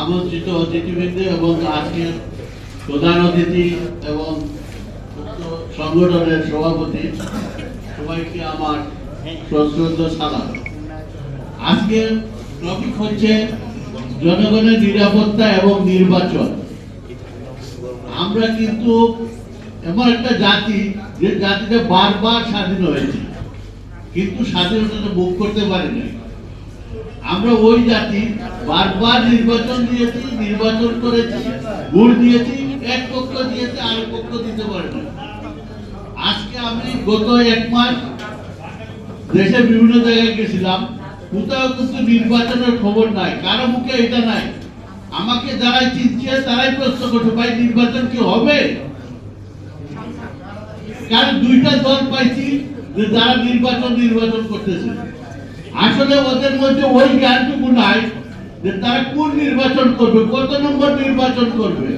আমন্ত্রিত অতিথিবৃন্দ এবং আজকের প্রধান অতিথি এবং সংগঠনের সভাপতি, সবাইকে আমার সশ্রদ্ধ সালাম। আজকের টপিক হচ্ছে জনগণের নিরাপত্তা এবং নির্বাচন। আমরা কিন্তু এমন একটা জাতি, যে জাতিটা বারবার স্বাধীন হয়েছে, কিন্তু স্বাধীনতাটা ভোগ করতে পারি নাই আমরা ওই জাতি, বারবার নির্বাচন দিয়েছি, নির্বাচন করেছি, ভোট দিয়েছি, এক পক্ষ দিয়েছে আর পক্ষ দিতে পারে না। আজকে আমি গত এক মাস দেশের বিভিন্ন জায়গায় গেছিলাম, কোথাও কিন্তু নির্বাচনের খবর নাই, কারও মুখে এটা নাই। আমাকে যারাই চিনছে, তারাই প্রশ্ন করছে, ভাই, নির্বাচন কি হবে? কারণ দুইটা দল পাইছি যে যারা নির্বাচন নির্বাচন করতেছে। আসলে ওদের মধ্যে ওই জ্ঞানটুকু নাই যে তারা কোন নির্বাচন করবে, কত নম্বর নির্বাচন করবে।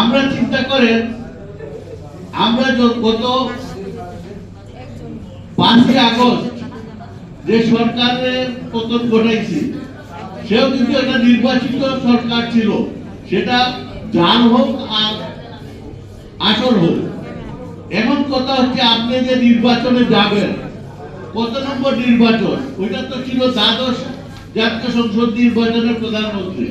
আমরা চিন্তা করেন, আমরা গত পাঁচই আগস্ট যে সরকারের পতন ঘটাইছি, সেও কিন্তু একটা নির্বাচিত সরকার ছিল। সেটা জাল হোক আর আসল হোক। এখন কথা হচ্ছে আপনি যে নির্বাচনে যাবেন কত নম্বর নির্বাচন, ওইটা তো ছিল দ্বাদশ জাতীয় সংসদ নির্বাচনের প্রধানমন্ত্রী।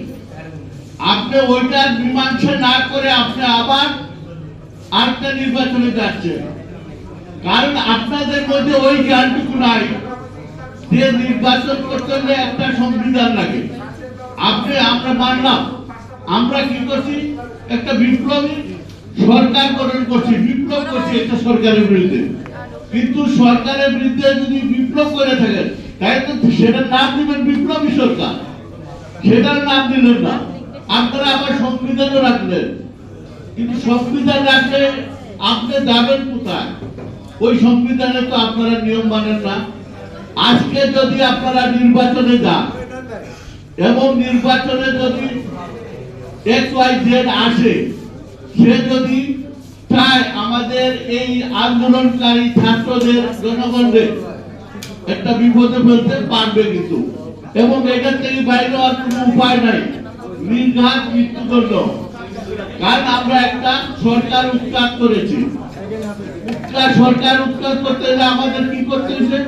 আপনি ওইটার মীমাংসা না করে আপনি আবার আরেকটা নির্বাচনে যাচ্ছেন। কারণ আপনাদের মধ্যে ওই জ্ঞানটুকু নাই যে নির্বাচন করতে হলে একটা সংবিধান লাগে। আপনি, আমরা মানলাম, আমরা কি করছি? একটা বিপ্লবী সরকার গঠন করছি, বিপ্লব করছি একটা সরকারের বিরুদ্ধে। কিন্তু সরকারের বিরুদ্ধে যদি বিপ্লব করে থাকেন তাই তো সেটার নাম দিবেন বিপ্লবী সরকার। সেটার নাম দিলেন না। আপনারা আবার সংবিধানও রাখলেন। কিন্তু সংবিধান রাখলে আপনি যাবেন কোথায়? ওই সংবিধানে তো আপনারা নিয়ম মানেন না। আজকে যদি আপনারা নির্বাচনে যান, এবং নির্বাচনে যদি এক্স ওয়াই জেড আসে, সে যদি চায় আমাদের এই আন্দোলনকারী ছাত্রদের জনগণদের একটা বিপদে ফেলতে পারবে কিন্তু। এবং এটা থেকে বাইরে আর কোনো উপায় নাই। নির্ঘাত মৃত্যুদণ্ড কারণ আমরা একটা সরকার উৎখাত করেছি। সরকার উৎখাত করতে হলে আমাদের কি করতে হয়েছে?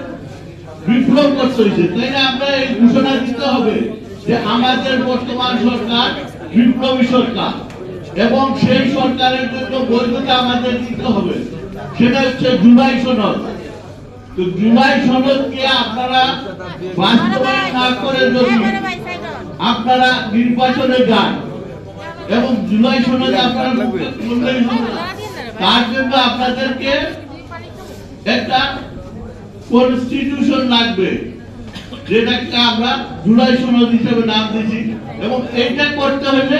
বিপ্লব করতে হয়েছে। তাই আমরা এই ঘোষণা দিতে হবে যে আমাদের বর্তমান সরকার বিপ্লবী সরকার। এবং সেই সরকারের জন্য বৈধতা আমাদের দিতে হবে সেটা হচ্ছে জুলাই সনদ তো জুলাই সনদকে আপনারা বাস্তবায়ন না করে যদি আপনারা নির্বাচনে যান, এবং জুলাই সনদে আপনারা। তার জন্য আপনাদেরকে একটা কনস্টিটিউশন লাগবে, যেটাকে আমরা জুলাই সনদ হিসেবে নাম দিয়েছি, এবং এইটা করতে হলে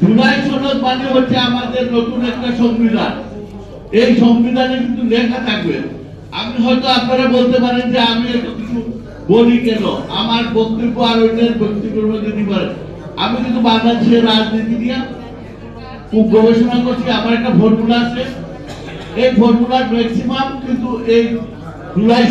জুলাই সনদ মানে হচ্ছে আমাদের নতুন একটা সংবিধান। এই সংবিধানে কিন্তু লেখা থাকবে। আপনি হয়তো আপনারা বলতে পারেন যে আমি কিছু বলি কেন? আমার বক্তব্য আর অন্যের বক্তব্যের যদি দিতে পারে। আমি কিন্তু বাংলাদেশের রাজনীতি নিয়ে খুব গবেষণা করছি। আমার একটা ফর্মুলা আছে। এই ফর্মুলার ম্যাক্সিমাম কিন্তু এই জুলাই